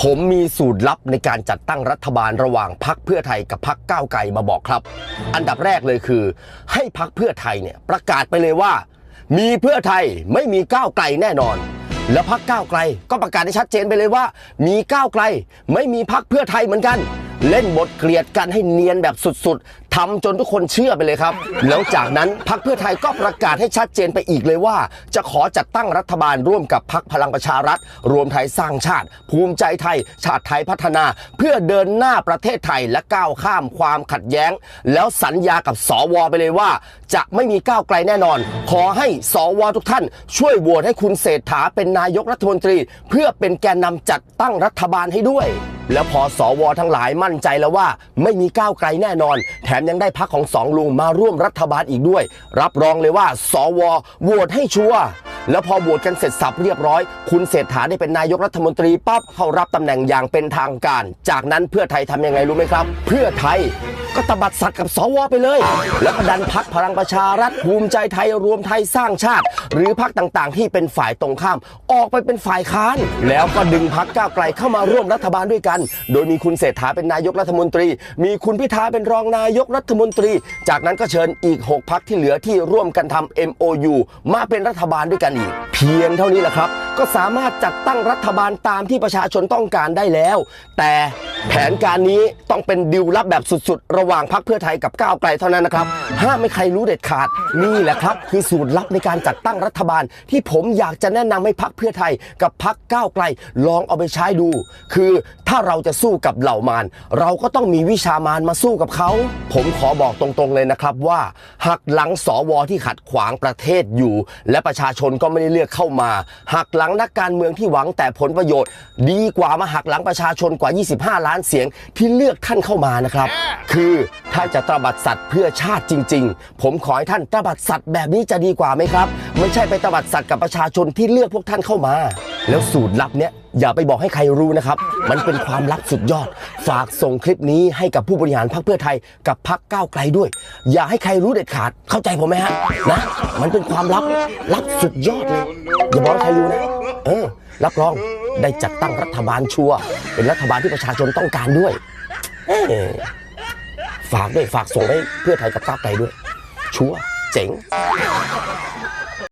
ผมมีสูตรลับในการจัดตั้งรัฐบาลระหว่างพักเพื่อไทยกับพักก้าวไกลมาบอกครับ อันดับแรกเลยคือ ให้พักเพื่อไทยเนี่ยประกาศไปเลยว่า มีเพื่อไทยไม่มีก้าวไกลแน่นอน แล้วพักก้าวไกลก็ประกาศให้ชัดเจนไปเลยว่า มีก้าวไกล ไม่มีพักเพื่อไทยเหมือนกัน เล่นบทเกลียดกันให้เนียนแบบสุดๆทำจนทุกคนเชื่อไปเลยครับ แล้วจากนั้นพักเพื่อไทยก็ประกาศให้ชัดเจนไปอีกเลยว่า จะขอจัดตั้งรัฐบาลร่วมกับพักพลังประชารัฐ รวมไทยสร้างชาติ ภูมิใจไทย ชาติไทยพัฒนา เพื่อเดินหน้าประเทศไทยและก้าวข้ามความขัดแย้ง แล้วสัญญากับสวไปเลยว่า จะไม่มีก้าวไกลแน่นอน ขอให้สวทุกท่าน ช่วยโหวตให้คุณเศรษฐาเป็นนายกรัฐมนตรี เพื่อเป็นแกนนำจัดตั้งรัฐบาลให้ด้วย แล้วพอสวทั้งหลายมั่นใจแล้วว่า ไม่มีก้าวไกลแน่นอน แถมยังได้พักของสองลุงมาร่วมรัฐบาลอีกด้วย รับรองเลยว่า สวโหวตให้ชัวร์แล้วพอโหวตกันเสร็จสับเรียบร้อย คุณเศรษฐาได้เป็นนายกรัฐมนตรีปั๊บเข้ารับตำแหน่งอย่างเป็นทางการ จากนั้นเพื่อไทยทำยังไงรู้ไหมครับ เพื่อไทย ก็ตบัดสัตว์กับสวไปเลย แล้วก็ดันพักพลังประชารัฐภูมิใจไทยรวมไทยสร้างชาติ หรือพักต่างๆ ที่เป็นฝ่ายตรงข้าม ออกไปเป็นฝ่ายค้าน แล้วก็ดึงพักก้าวไกลเข้ามาร่วมรัฐบาลด้วยกัน โดยมีคุณเศรษฐาเป็นนายกรัฐมนตรี มีคุณพิธาเป็นรองนายกรัฐมนตรี จากนั้นก็เชิญอีก 6 พักที่เหลือที่ร่วมกันทำ MOU มาเป็นรัฐบาลด้วยกันอีก เพียงเท่านี้แหละครับก็สามารถจัดตั้งรัฐบาลตามที่ประชาชนต้องการได้แล้ว แต่แผนการนี้ต้องเป็นดิวลับแบบสุดๆระหว่างพักเพื่อไทยกับก้าวไกลเท่านั้นนะครับ ห้ามไม่ใครรู้เด็ดขาด นี่แหละครับ คือสูตรลับในการจัดตั้งรัฐบาล ที่ผมอยากจะแนะนำให้พักเพื่อไทย กับพักก้าวไกลลองเอาไปใช้ดู คือถ้าเราจะสู้กับเหล่ามารเราก็ต้องมีวิชามารมาสู้กับเขา ผมขอบอกตรงๆเลยนะครับว่าหักหลังสวที่ขัดขวางประเทศอยู่ และประชาชนก็ไม่ได้เลือกเข้ามาหักหลังนักการเมืองที่หวังแต่ผลประโยชน์ ดีกว่ามาหักหลังประชาชนกว่า 25 ล้านเสียงที่เลือกท่านเข้ามานะครับ คือถ้าจะตระบัดสัตว์เพื่อชาติจริง ๆ ผมขอให้ท่านตระบัดสัตว์แบบนี้จะดีกว่าไหมครับ ไม่ใช่ไปตระบัดสัตว์กับประชาชนที่เลือกพวกท่านเข้ามา แล้วสูตรลับเนี้ยอย่าไปบอกให้ใครรู้นะครับ มันเป็นความลับสุดยอด ฝากส่งคลิปนี้ให้กับผู้บริหารพรรคเพื่อไทยกับพรรคก้าวไกลด้วย อย่าให้ใครรู้เด็ดขาด เข้าใจผมไหมฮะนะ มันเป็นความลับลับสุดยอดเลยอย่าบอกให้ใครรู้นะ เออ รับรองได้จัดตั้งรัฐบาลชัวร์เป็นรัฐบาลที่ประชาชนต้องการด้วย เออ ฝากด้วยฝากส่งให้เพื่อไทยกับก้าวไกลด้วย ชัวร์เจ๋ง